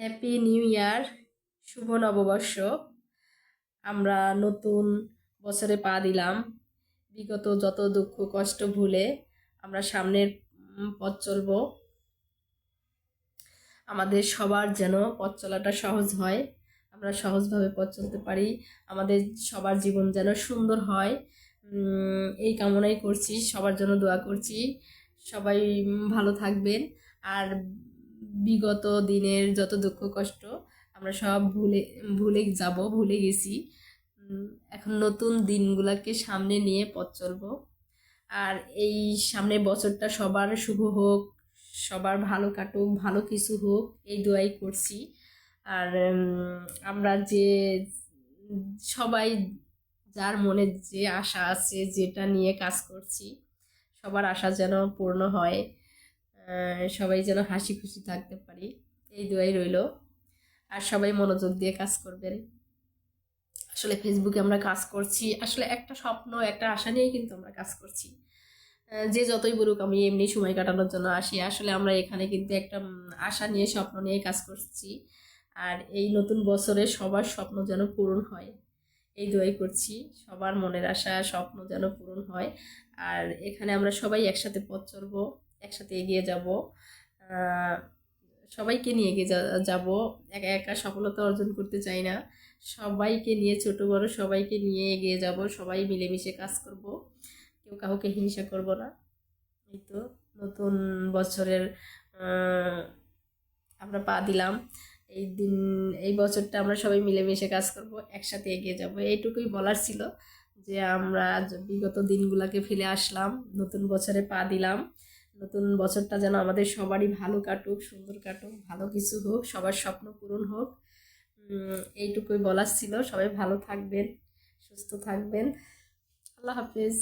Happy new year শুভ নববর্ষ। আমরা নতুন বছরে পা দিলাম। বিগত যত দুঃখ, কষ্ট ভুলে আমরা সামনের পথ চলব। আমাদের সবার যেন পথ চলাটা সহজ হয়, আমরা সহজভাবে পথ চলতে পারি, আমাদের সবার জীবন যেন সুন্দর হয়। এই কামনাই করছি, সবার জন্য দোয়া করছি। সবাই ভালো থাকবেন। আর বিগত দিনের যত দুঃখ কষ্ট, আমরা সব ভুলে ভুলে যাব, ভুলে গেছি। এখন নতুন দিনগুলোকে সামনে নিয়ে পথ চলবো। আর এই সামনের বছরটা সবার শুভ হোক, সবার ভালো কাটুক, ভালো কিছু হোক, এই দোয়াই করছি। আর আমরা যে, সবাই যার মনে যে আশা আছে, যেটা নিয়ে কাজ করছি, সবার আশা যেন পূর্ণ হয়। সবাই যেন হাসি খুশি থাকতে পারি, এই দোয়াই রইল। আর সবাই মনোযোগ দিয়ে কাজ করবেন। আসলে ফেসবুকে আমরা কাজ করছি, আসলে একটা স্বপ্ন, একটা আশা নিয়েই কিন্তু আমরা কাজ করছি। যে যতই বলুক, আমি এমনি সময় কাটানোর জন্য আসি। আসলে আমরা এখানে কিন্তু একটা আশা নিয়ে, স্বপ্ন নিয়ে কাজ করছি। আর এই নতুন বছরে সবার স্বপ্ন যেন পূরণ হয়, এই দোয়াই করছি। সবার মনের আশা, স্বপ্ন যেন পূরণ হয়। আর এখানে আমরা সবাই একসাথে পথ চলবো। একসাথে এগিয়ে যাব। সবাইকে নিয়ে এগিয়ে যাব। একা একা সফলতা অর্জন করতে চাই না। সবাইকে নিয়ে, ছোট, বড় সবাইকে নিয়ে এগিয়ে যাব। সবাই মিলেমিশে কাজ করব। কেউ কাউকে হিংসা করব না। এই তো নতুন বছরের আমরা পা দিলাম। এই দিন, এই বছরটা আমরা সবাই মিলেমিশে কাজ করব। একসাথে এগিয়ে যাব। এইটুকুই বলার ছিল যে আমরা বিগত দিনগুলোকে ফেলে আসলাম। নতুন বছরে পা দিলাম। নতুন বছরটা যেন আমাদের সবারই ভালো কাটুক, সুন্দর কাটুক, ভালো কিছু হোক, সবার স্বপ্ন পূরণ হোক। এইটুকুই বলার ছিল। সবাই ভালো থাকবেন, সুস্থ থাকবেন। আল্লাহ হাফিজ।